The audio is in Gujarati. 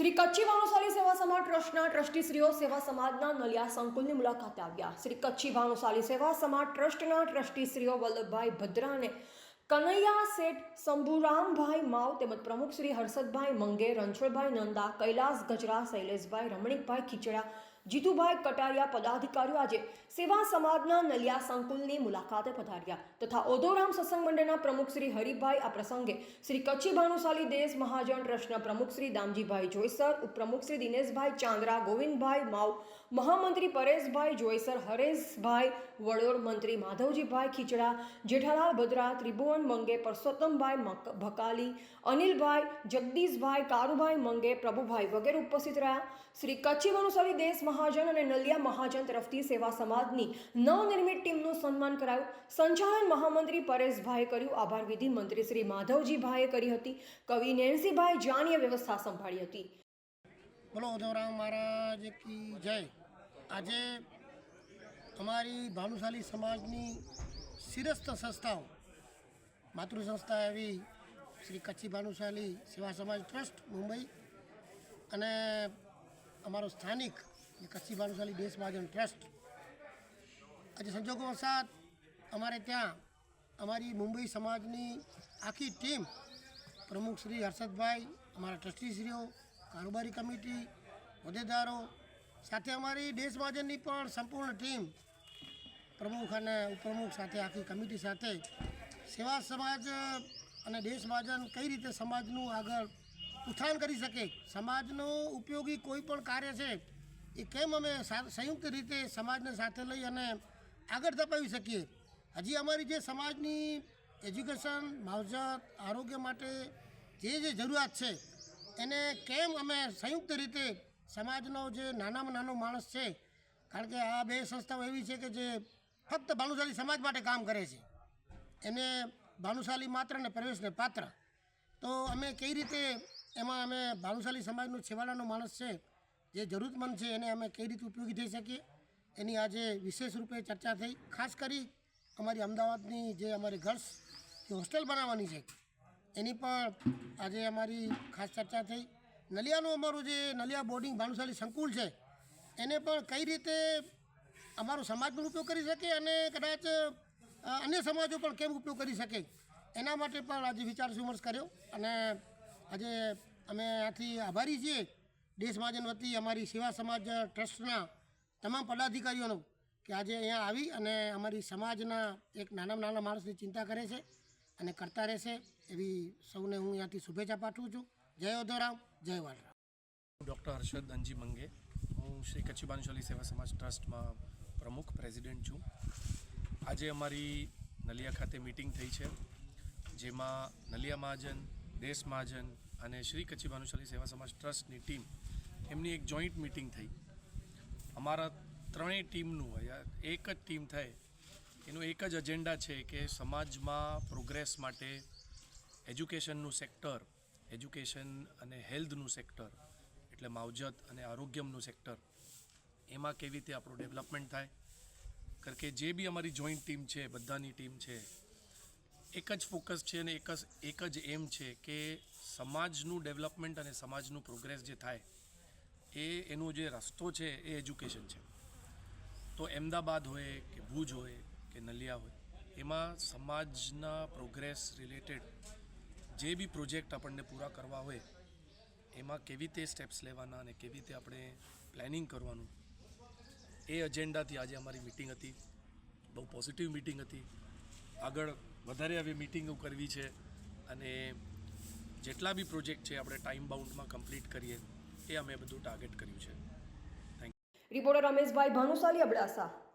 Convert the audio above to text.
શ્રી કચ્છી ભાનુશાલી સેવા સમાજ ટ્રસ્ટના ટ્રસ્ટીશ્રીઓ સેવા સમાજના નલિયા સંકુલની મુલાકાતે આવ્યા. શ્રી કચ્છી ભાનુશાલી સેવા સમાજ ટ્રસ્ટના ટ્રસ્ટીશ્રીઓ વલ્લભભાઈ ભદ્રા અને કનૈયા શેઠ શંભુરામભાઈ માવ તેમજ પ્રમુખ શ્રી હર્ષદભાઈ મંગે, રણછોડભાઈ નંદા, કૈલાસ ગજરા શૈલેષભાઈ રમણીકભાઈ ખીચડા જીતુભાઈ કટારિયા પદાધિકારીઓ આજે સેવા સમાજના નલિયા સંકુલની મુલાકાતે પધાર્યા તથા ઓધોરામ સત્સંગ મંડળના પ્રમુખ શ્રી હરિભાઈ આ પ્રસંગે શ્રી કચ્છી ભાનુશાલી દેશ મહાજન ટ્રસ્ટના પ્રમુખ શ્રી દામજીભાઈ જોઈસર, ઉપપ્રમુખ શ્રી દિનેશભાઈ ચાંદ્રા, ગોવિંદભાઈ માવ મહામંત્રી પરેશભાઈ જોયસર, હરેશભાઈ વડોળ મંત્રી માધવજીભાઈ ખીચડા, જેઠાલાલ ભદ્રા, ત્રિભુવન મંગે, પરસોત્તમભાઈ ભકાલી, અનિલભાઈ, જગદીશભાઈ, કારુભાઈ મંગે, પ્રભુભાઈ વગેરે ઉપસ્થિત રહ્યા. શ્રી કચ્છી અનુસરી દેશ મહાજન અને નલિયા મહાજન તરફથી સેવા સમાજની નવનિર્મિત ટીમનું સન્માન કરાયું. સંચાલન મહામંત્રી પરેશભાઈએ કર્યું. આભાર વિધિ મંત્રી શ્રી માધવજીભાઈએ કરી હતી. કવિ નેન્સીભાઈ જાનીએ વ્યવસ્થા સંભાળી હતી. બોલો ઉદ્ધવરામ મહારાજ કી જય. આજે અમારી ભાનુશાલી સમાજની શિરસ્ત સંસ્થાઓ, માતૃ સંસ્થા એવી શ્રી કચ્છી ભાનુશાલી સેવા સમાજ ટ્રસ્ટ, મુંબઈ અને અમારો સ્થાનિક કચ્છી ભાનુશાલી દેશ મહાજન ટ્રસ્ટ. આજે સંજોગો વરસાદ, અમારે ત્યાં અમારી મુંબઈ સમાજની આખી ટીમ પ્રમુખ શ્રી હર્ષદભાઈ, અમારા ટ્રસ્ટીશ્રીઓ કારોબારી કમિટી, હોદ્દેદારો સાથે અમારી દેશ મહાજનની પણ સંપૂર્ણ ટીમ પ્રમુખ અને ઉપપ્રમુખ સાથે આખી કમિટી સાથે સેવા સમાજ અને દેશ મહાજન કઈ રીતે સમાજનું આગળ ઉત્થાન કરી શકે, સમાજનો ઉપયોગી કોઈ પણ કાર્ય છે, એ કેમ અમે સંયુક્ત રીતે સમાજને સાથે લઈ અને આગળ ધપાવી શકીએ? હજી અમારી જે સમાજની એજ્યુકેશન, માવજત, આરોગ્ય માટે જે જે જરૂરિયાત છે એને કેમ અમે સંયુક્ત રીતે સમાજનો જે નાનામાં નાનો માણસ છે, કારણ કે આ બે સંસ્થાઓ એવી છે કે જે ફક્ત ભાનુશાલી સમાજ માટે કામ કરે છે. એને ભાનુશાલી માત્ર ને પ્રવેશને પાત્ર. તો અમે કઈ રીતે એમાં અમે ભાનુશાલી સમાજનો છેવાડાનો માણસ છે, જે જરૂરતમંદ છે, એને અમે કઈ રીતે ઉપયોગી થઈ શકીએ? એની આજે વિશેષ રૂપે ચર્ચા થઈ. ખાસ કરી અમારી અમદાવાદની જે અમારી ગર્લ્સ હોસ્ટેલ બનાવવાની છે એની પણ આજે અમારી ખાસ ચર્ચા થઈ. નલિયાનું અમારું જે નલિયા બોર્ડિંગ ભાનુશાલી સંકુલ છે, એને પણ કઈ રીતે અમારો સમાજ પણ ઉપયોગ કરી શકે અને કદાચ અન્ય સમાજો પણ કેમ ઉપયોગ કરી શકે, એના માટે પણ આજે વિચાર વિમર્શ કર્યો અને આજે અમે આથી આભારી છીએ. દેશ મહાજન વતી અમારી સેવા સમાજ ટ્રસ્ટના તમામ પદાધિકારીઓનો કે આજે અહીંયા આવી અને અમારી સમાજના એક નાના નાના માણસની ચિંતા કરે છે. અને કરતા રહેશે એવી સૌને હું અહીંયાથી શુભેચ્છા પાઠવું છું. જય ઓધોરામ, જય વાલરામ. ડૉક્ટર હર્ષદ અંજી મંગે. હું શ્રી કચ્છી સેવા સમાજ ટ્રસ્ટમાં પ્રમુખ પ્રેસિડેન્ટ છું. આજે અમારી નલિયા ખાતે મિટિંગ થઈ છે, જેમાં નલિયા મહાજન, દેશ મહાજન અને શ્રી કચ્છી ભાનુશાલી સેવા સમાજ ટ્રસ્ટની ટીમ, એમની એક જોઈન્ટ મિટિંગ થઈ. અમારા ત્રણેય ટીમનું એક જ ટીમ થાય એનું એક જ એજન્ડા છે કે સમાજમાં પ્રોગ્રેસ માટે એજ્યુકેશનનું સેક્ટર એજ્યુકેશન અને હેલ્થનું સેક્ટર એટલે માવજત અને આરોગ્યમનું સેક્ટર એમાં કેવી રીતે આપણું ડેવલપમેન્ટ થાય? કારણ કે જે બી અમારી જોઈન્ટ ટીમ છે, બધાની ટીમ છે, એક જ ફોકસ છે અને એક જ એક જ એમ છે કે સમાજનું ડેવલપમેન્ટ અને સમાજનું પ્રોગ્રેસ જે થાય, એ એનો જે રસ્તો છે, એ એજ્યુકેશન છે. તો અમદાવાદ હોય કે ભુજ હોય કે નલિયા હોય. એમાં સમાજના પ્રોગ્રેસ રિલેટેડ જે બી પ્રોજેક્ટ આપણને પૂરા કરવા હોય, એમાં કેવી રીતે સ્ટેપ્સ લેવાના અને કેવી રીતે આપણે પ્લાનિંગ કરવાનું, એ એજન્ડાથી આજે અમારી મિટિંગ હતી. બહુ પોઝિટિવ મિટિંગ હતી. આગળ વધારે આવી મિટિંગો કરવી છે અને જેટલા બી પ્રોજેક્ટ છે આપણે ટાઈમ બાઉન્ડમાં કમ્પ્લીટ કરીએ, એ અમે બધું ટાર્ગેટ કર્યું છે. રિપોર્ટર રમેશભાઈ ભાનુશાલી અબડાસા.